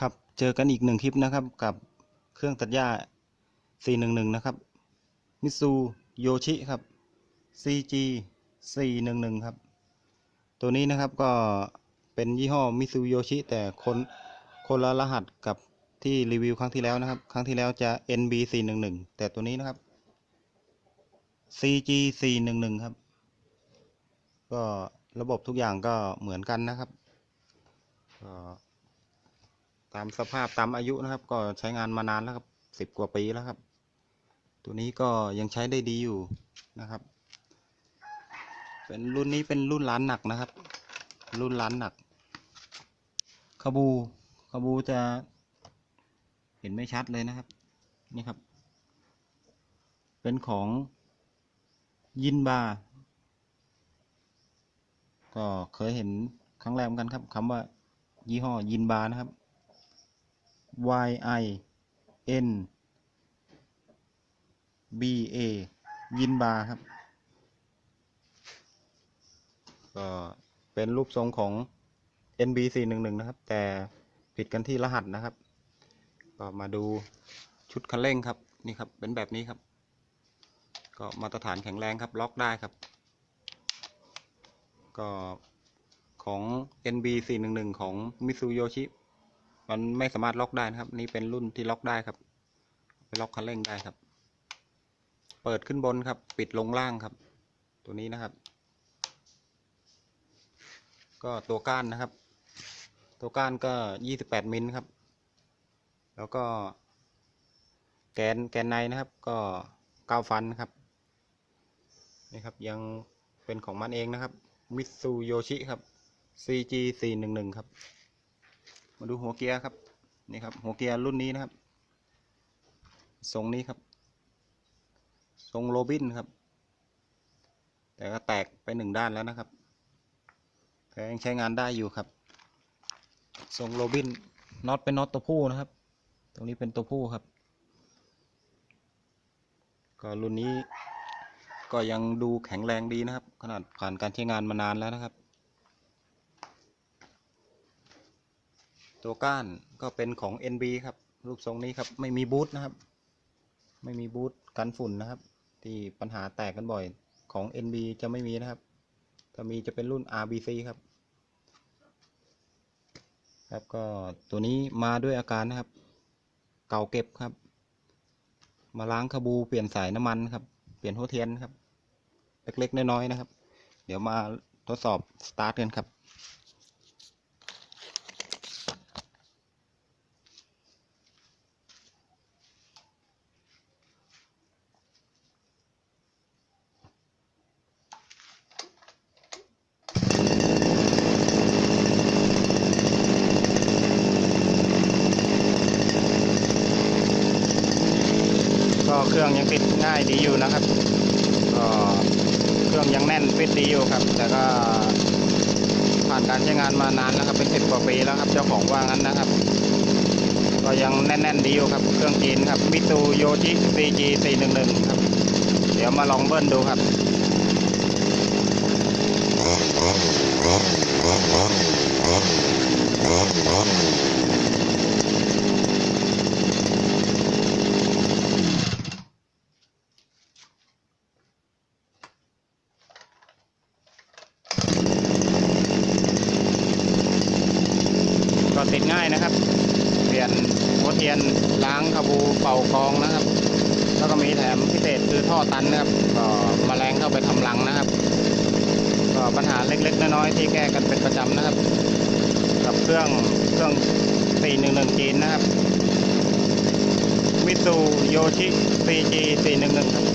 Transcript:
ครับ เจอกันอีกหนึ่งคลิปนะครับกับเครื่องตัดหญ้า 411 นะครับ มิซูโยชิครับ CG 411 ครับ ตัวนี้นะครับก็เป็นยี่ห้อมิซูโยชิแต่คนคนละรหัสกับที่รีวิวครั้งที่แล้วนะครับ ครั้งที่แล้วจะ NB 411 แต่ตัวนี้นะครับ CG 411 ครับ ก็ระบบทุกอย่างก็เหมือนกันนะครับก็ ตามสภาพตามอายุนะครับ ก็ใช้งานมานานแล้วครับสิบกว่าปีแล้วครับ ตัวนี้ก็ยังใช้ได้ดีอยู่นะครับ เป็นรุ่นนี้เป็นรุ่นล้านหนักนะครับ รุ่นล้านหนักขบูขบูจะเห็นไม่ชัดเลยนะครับ นี่ครับ เป็นของยินบา ก็เคยเห็นครั้งแรกเหมือนกันครับคำว่ายี่ห้อยินบานะครับ Y I N B A ยินบาครับ ก็เป็นรูปทรงของ NB 411นะครับ แต่ผิดกันที่รหัสนะครับ ก็มาดูชุดคันเร่งครับ นี่ครับ เป็นแบบนี้ครับ ก็มาตรฐานแข็งแรงครับ ล็อกได้ครับ ก็ของ NB 411ของ Mitsuyoshi มันไม่สามารถล็อกได้นะครับนี่เป็นรุ่นที่ล็อกได้ครับ ไปล็อกคันเร่งได้ครับ เปิดขึ้นบนครับ ปิดลงล่างครับ ตัวนี้นะครับ ก็ตัวก้านนะครับ ตัวก้านก็28มิลครับ แล้วก็แกนแกนในนะครับก็9ฟันครับนี่ครับยังเป็นของมันเองนะครับมิตซูโยชิครับ CG 411ครับ มาดูหัวเกียร์ครับนี่ครับหัวเกียร์รุ่นนี้นะครับทรงนี้ครับทรงโรบินครับ แต่ก็แตกไปหนึ่งด้านแล้วนะครับแต่ยังใช้งานได้อยู่ครับทรงโรบินน็อตเป็นน็อตตัวผู้นะครับ ตรงนี้เป็นตัวผู้ครับ ก็รุ่นนี้ก็ยังดูแข็งแรงดีนะครับ ขนาดผ่านการใช้งานมานานแล้วนะครับ ตัวก้านก็เป็นของ NB ครับ รูปทรงนี้ครับ ไม่มีบูทนะครับ ไม่มีบูทกันฝุ่นนะครับ ที่ปัญหาแตกกันบ่อยของ NB จะไม่มีนะครับ ถ้ามีจะเป็นรุ่น RBC ครับ ครับก็ตัวนี้มาด้วยอาการนะครับ เก่าเก็บครับ มาล้างขบูเปลี่ยนสายน้ำมันครับ เปลี่ยนหัวเทียนครับ เล็กๆน้อยๆนะครับ เดี๋ยวมาทดสอบสตาร์ทกันครับ เครื่องยังติดง่ายดีอยู่นะครับ ก็เครื่องยังแน่นฟิตดีอยู่ครับ แต่ก็ผ่านการใช้งานมานานแล้วครับเป็นสิบกว่าปีแล้วครับ เจ้าของว่างั้นนะครับ ก็ยังแน่นๆดีอยู่ครับ เครื่องจีนครับมิตูโยชิ CG 411 ครับ เดี๋ยวมาลองเบิ้ลดูครับ ก็ ติดง่ายนะครับ เปลี่ยนหัวเทียนล้างขบูเป่ากองนะครับ แล้วก็มีแถมพิเศษคือท่อตันนะครับก็มแมลงเข้าไปทำรังนะครับ ก็ปัญหาเล็กๆน้อยๆที่แก้กันเป็นประจำนะครับ กับเครื่องเครื่อง411จีนนะครับมิตซูโยชิ CG 411ครับ